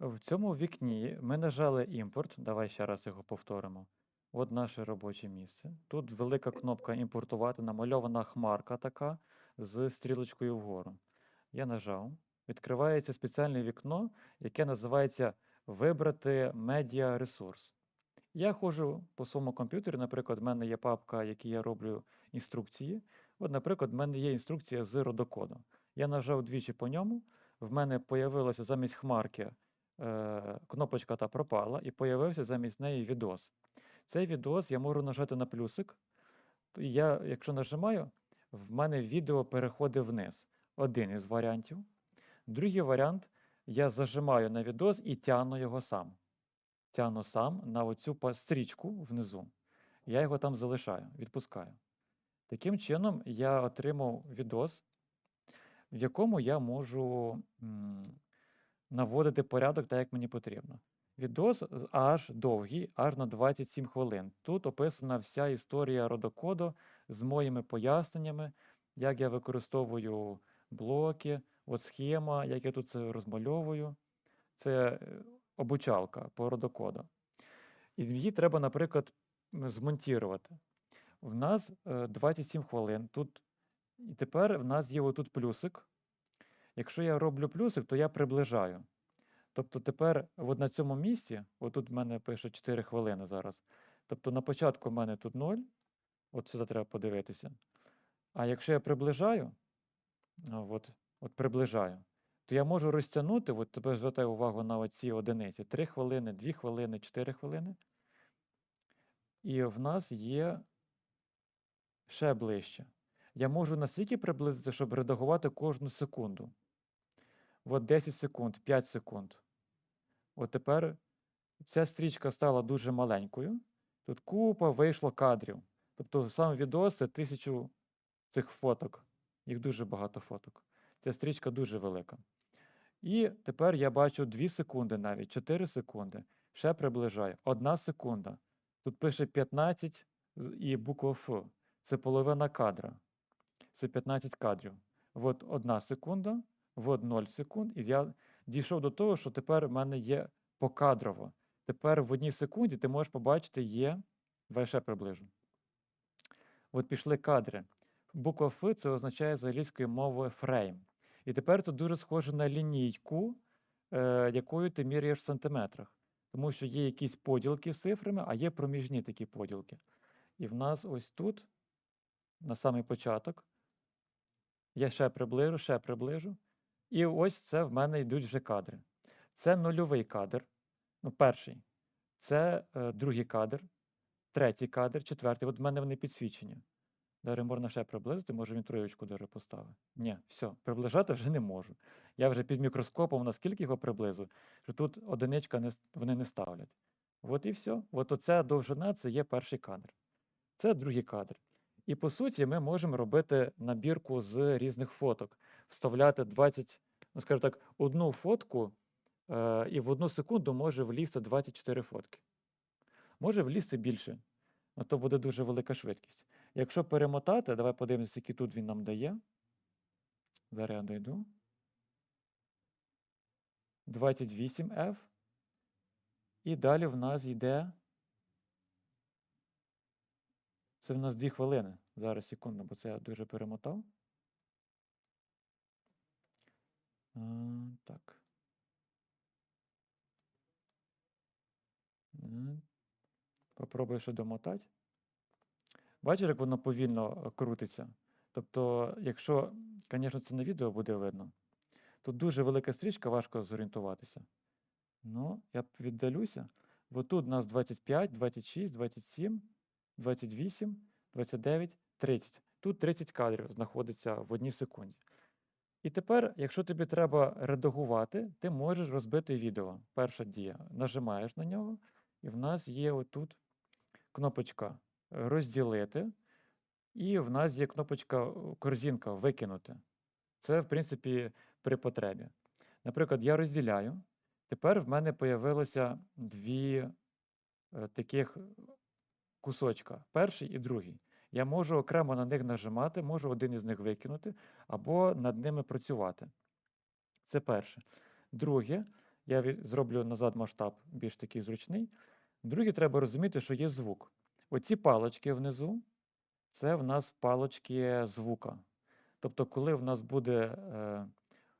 В цьому вікні ми нажали імпорт. Давай ще раз його повторимо. От наше робоче місце. Тут велика кнопка імпортувати, намальована хмарка така з стрілочкою вгору. Я нажав. Відкривається спеціальне вікно, яке називається Вибрати медіа ресурс. Я ходжу по своєму комп'ютері, наприклад, в мене є папка, в якій я роблю інструкції. От, наприклад, в мене є інструкція з родокоду. Я нажав двічі по ньому, в мене появилася замість хмарки е, кнопочка та пропала, і появився замість неї відос. Цей відос я можу нажати на плюсик. І я, якщо нажимаю, в мене відео переходить вниз. Один із варіантів. Другий варіант я зажимаю на відос і тягну його сам. Тягну сам на оцю стрічку внизу. Я його там залишаю, відпускаю. Таким чином, я отримав відос, в якому я можу наводити порядок так, як мені потрібно. Відос аж довгий, аж на 27 хвилин. Тут описана вся історія родокоду з моїми поясненнями, як я використовую блоки, от схема, як я тут це розмальовую. Це е, обучалка по родокоду. І її треба, наприклад, змонтувати. В нас е, 27 хвилин. Тут, і тепер в нас є отут плюсик. Якщо я роблю плюсик, то я приближаю. Тобто тепер от на цьому місці, отут в мене пише 4 хвилини зараз. Тобто на початку в мене тут 0, от сюди треба подивитися. А якщо я приближаю, от, от приближаю, то я можу розтягнути, от тепер звертаю увагу на оці одиниці, 3 хвилини, 2 хвилини, 4 хвилини. І в нас є ще ближче. Я можу настільки приблизити, щоб редагувати кожну секунду. От 10 секунд, 5 секунд. От тепер ця стрічка стала дуже маленькою. Тут купа вийшло кадрів. Тобто сам відос це тисячу цих фоток. Їх дуже багато фоток. Ця стрічка дуже велика. І тепер я бачу 2 секунди навіть, 4 секунди. Ще приближаю. 1 секунда. Тут пише 15 і буква Ф. Це половина кадра. Це 15 кадрів. От 1 секунда, от 0 секунд. І я дійшов до того, що тепер в мене є покадрово. Тепер в одній секунді ти можеш побачити є. Давай ще приближу. От пішли кадри. Буква Ф це означає з англійської мови фрейм. І тепер це дуже схоже на лінійку, е, якою ти міряєш в сантиметрах. Тому що є якісь поділки з цифрами, а є проміжні такі поділки. І в нас ось тут, на самий початок, я ще приближу, ще приближу. І ось це в мене йдуть вже кадри. Це нульовий кадр, ну, перший. Це е, другий кадр, третій кадр, четвертий. От в мене вони підсвічені. Далі можна ще приблизити, може він троєчку даже поставить. Ні, все, приближати вже не можу. Я вже під мікроскопом наскільки його приблизу, що тут одиничка не, вони не ставлять. От і все. От оця довжина це є перший кадр. Це другий кадр. І по суті, ми можемо робити набірку з різних фоток, вставляти 20, ну скажімо так, одну фотку, е, і в одну секунду може влізти 24 фотки. Може влізти більше, а то буде дуже велика швидкість. Якщо перемотати, давай подивимося, який тут він нам дає. Зараз я дойду. 28F. І далі в нас йде. Це в нас 2 хвилини. Зараз секунду, бо це я дуже перемотав. Так. Попробую ще домотати. Бачиш, як воно повільно е, крутиться? Тобто, якщо, звісно, це на відео буде видно, тут дуже велика стрічка, важко зорієнтуватися. Ну, я віддалюся. Бо тут у нас 25, 26, 27, 28, 29, 30. Тут 30 кадрів знаходиться в одній секунді. І тепер, якщо тобі треба редагувати, ти можеш розбити відео. Перша дія. Нажимаєш на нього, і в нас є отут кнопочка розділити, і в нас є кнопочка корзинка викинути. Це, в принципі, при потребі. Наприклад, я розділяю. Тепер в мене появилося дві е, таких кусочка, перший і другий. Я можу окремо на них нажимати, можу один із них викинути, або над ними працювати. Це перше. Друге, Я зроблю назад масштаб більш такий зручний. Друге, треба розуміти, що є звук. Оці палочки внизу це в нас палочки звука. Тобто, коли в нас буде е,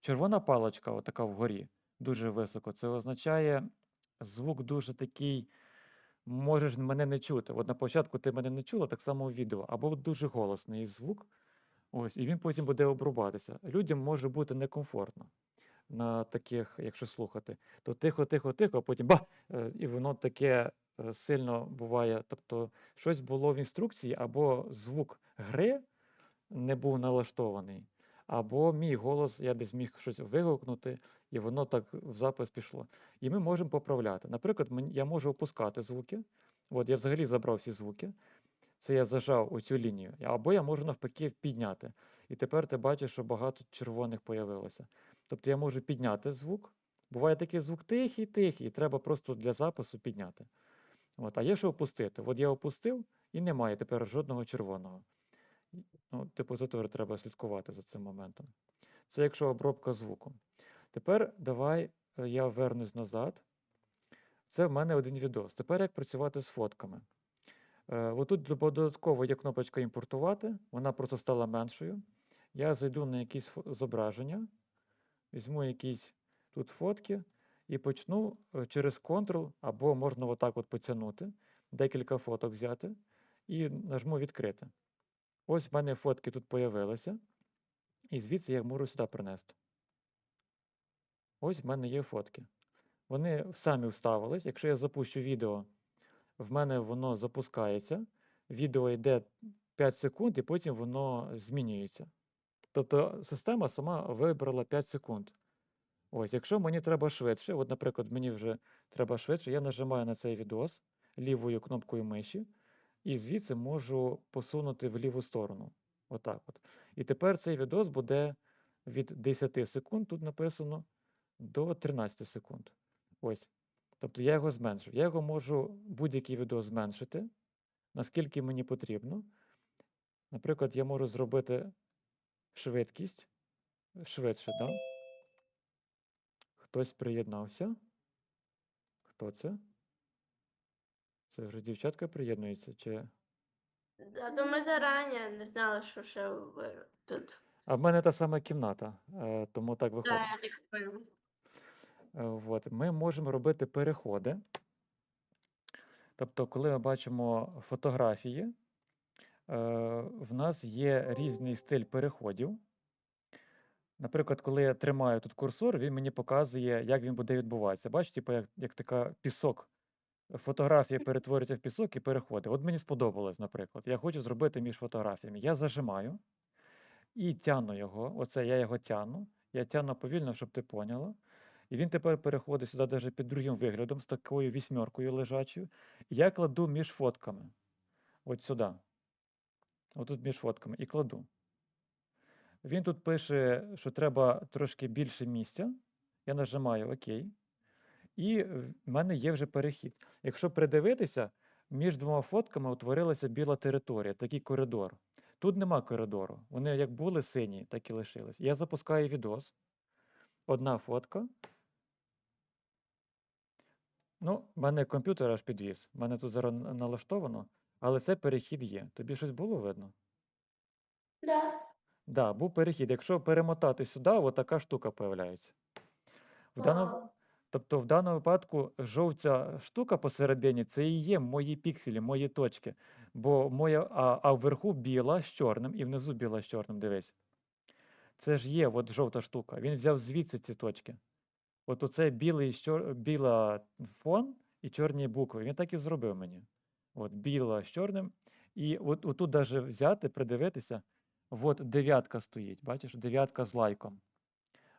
червона палочка, отака вгорі, дуже високо, це означає звук дуже такий, можеш мене не чути. От на початку ти мене не чула, так само у відео, або дуже голосний звук. Ось, і він потім буде обрубатися. Людям може бути некомфортно на таких, якщо слухати, то тихо, тихо, тихо, а потім ба! е, І воно таке е, сильно буває. Тобто, щось було в інструкції, або звук гри не був налаштований, або мій голос, я десь міг щось вигукнути, і воно так в запис пішло. І ми можемо поправляти. Наприклад, я можу опускати звуки. От я взагалі забрав всі звуки. Це я зажав оцю лінію. Або я можу навпаки підняти. І тепер ти бачиш, що багато червоних появилося. Тобто я можу підняти звук. Буває такий звук тихий, тихий, і треба просто для запису підняти. От, а є що опустити. От я опустив і немає тепер жодного червоного. Ну, типу, це треба слідкувати за цим моментом. Це якщо обробка звуку. Тепер давай е, я вернусь назад. Це в мене один відос. Тепер як працювати з фотками. Е, Отут додатково є кнопочка імпортувати, вона просто стала меншою. Я зайду на якісь зображення, візьму якісь тут фотки і почну е, через Ctrl, або можна отак от потягнути, декілька фоток взяти і нажму відкрити. Ось в мене фотки тут появилися, і звідси я можу сюди принести. Ось в мене є фотки. Вони самі вставились. Якщо я запущу відео, в мене воно запускається, відео йде 5 секунд, і потім воно змінюється. Тобто система сама вибрала 5 секунд. Ось, якщо мені треба швидше, от, наприклад, мені вже треба швидше, я нажимаю на цей відос лівою кнопкою миші, і звідси можу посунути в ліву сторону. Отак от. І тепер цей відос буде від 10 секунд, тут написано, до 13 секунд. Ось. Тобто я його зменшив. Я його можу будь-який відео зменшити, наскільки мені потрібно. Наприклад, я можу зробити швидкість швидше, да? Хтось приєднався. Хто це? Це вже дівчатка приєднується? Чи... Да, то ми зарані не знали, що ще ви тут. А в мене та сама кімната, е, тому так виходить. я так понял. Е, От. Ми можемо робити переходи. Тобто, коли ми бачимо фотографії, е, в нас є різний стиль переходів. Наприклад, коли я тримаю тут курсор, він мені показує, як він буде відбуватися. Бачите, типу, як, як така пісок. Фотографія перетворюється в пісок і переходить. От мені сподобалось, наприклад. Я хочу зробити між фотографіями. Я зажимаю і тягну його. Оце я його тягну. Я тягну повільно, щоб ти поняла. І він тепер переходить сюди навіть під другим виглядом, з такою вісьмеркою лежачою. Я кладу між фотками. От сюди. Отут між фотками. І кладу. Він тут пише, що треба трошки більше місця. Я нажимаю ОК. І в мене є вже перехід. Якщо придивитися, між двома фотками утворилася біла територія, такий коридор. Тут нема коридору. Вони як були сині, так і лишились. Я запускаю відос. Одна фотка. Ну, в мене комп'ютер аж підвіз. У мене тут зараз налаштовано, але це перехід є. Тобі щось було видно? Да. Да, був перехід. Якщо перемотати сюди, отака штука появляється. В даному, тобто, в даному випадку жовця штука посередині це і є мої пікселі, мої точки. Бо моя, а, а вверху біла з чорним, і внизу біла з чорним, дивись. Це ж є от жовта штука. Він взяв звідси ці точки. От оце білий чор... біла фон і чорні букви. Він так і зробив мені. От біла з чорним. І от отут даже взяти, придивитися, от дев'ятка стоїть. Бачиш, дев'ятка з лайком.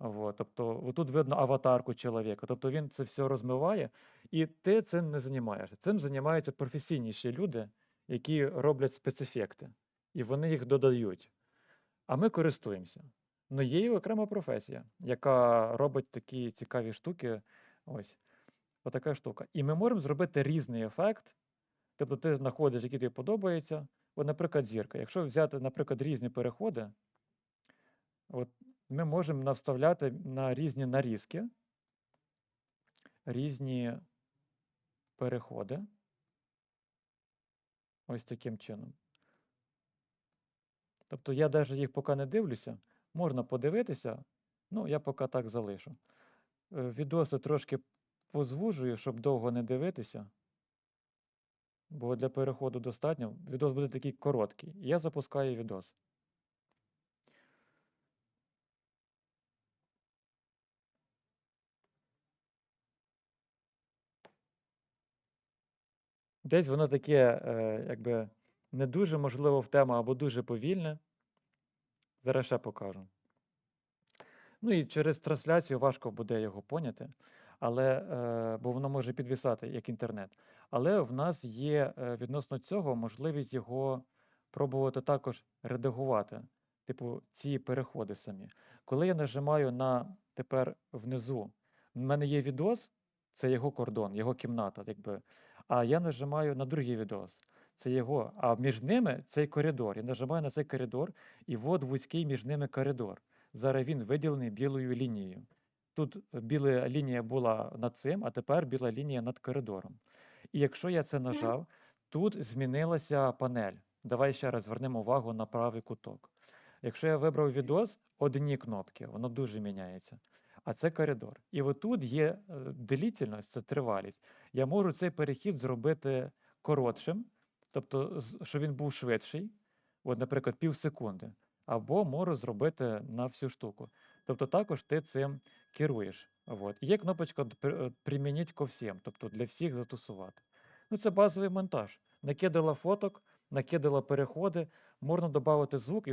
Вот, тобто, отут видно аватарку чоловіка. Тобто він це все розмиває, і ти цим не займаєшся. Цим займаються професійніші люди, які роблять спецефекти, і вони їх додають. А ми користуємося. Ну, є і окрема професія, яка робить такі цікаві штуки. Ось, отака штука. І ми можемо зробити різний ефект. Тобто ти знаходиш, який тобі подобається. От, наприклад, зірка. Якщо взяти, наприклад, різні переходи, от ми можемо навставляти на різні нарізки. різні переходи. Ось таким чином. Тобто я навіть їх поки не дивлюся. Можна подивитися, ну я поки так залишу. Е, Відоси трошки позвужую, щоб довго не дивитися. Бо для переходу достатньо. Відос буде такий короткий. Я запускаю відос. Десь воно таке, е, якби не дуже можливо в тему або дуже повільне. Зараз ще покажу. Ну і через трансляцію важко буде його поняти, але, е, бо воно може підвисати як інтернет. Але в нас є е, відносно цього можливість його пробувати також редагувати, типу ці переходи самі. Коли я нажимаю на тепер внизу, в мене є відос, це його кордон, його кімната, якби. А я нажимаю на другий відос, це його. А між ними цей коридор. Я нажимаю на цей коридор, і от вузький між ними коридор. Зараз він виділений білою лінією. Тут е, біла лінія була над цим, а тепер біла лінія над коридором. І якщо я це нажав, тут змінилася панель. Давай ще раз звернемо увагу на правий куток. Якщо я вибрав відос, одні кнопки, воно дуже міняється. А це коридор. І отут є е, делітельність, це тривалість. Я можу цей перехід зробити коротшим, тобто, щоб він був швидший, от, наприклад, пів секунди, або можу зробити на всю штуку. Тобто також ти цим керуєш. От. Є кнопочка е, «Примініть ко всім, тобто для всіх застосувати. Ну, це базовий монтаж. Накидала фоток, накидала переходи, можна додати звук.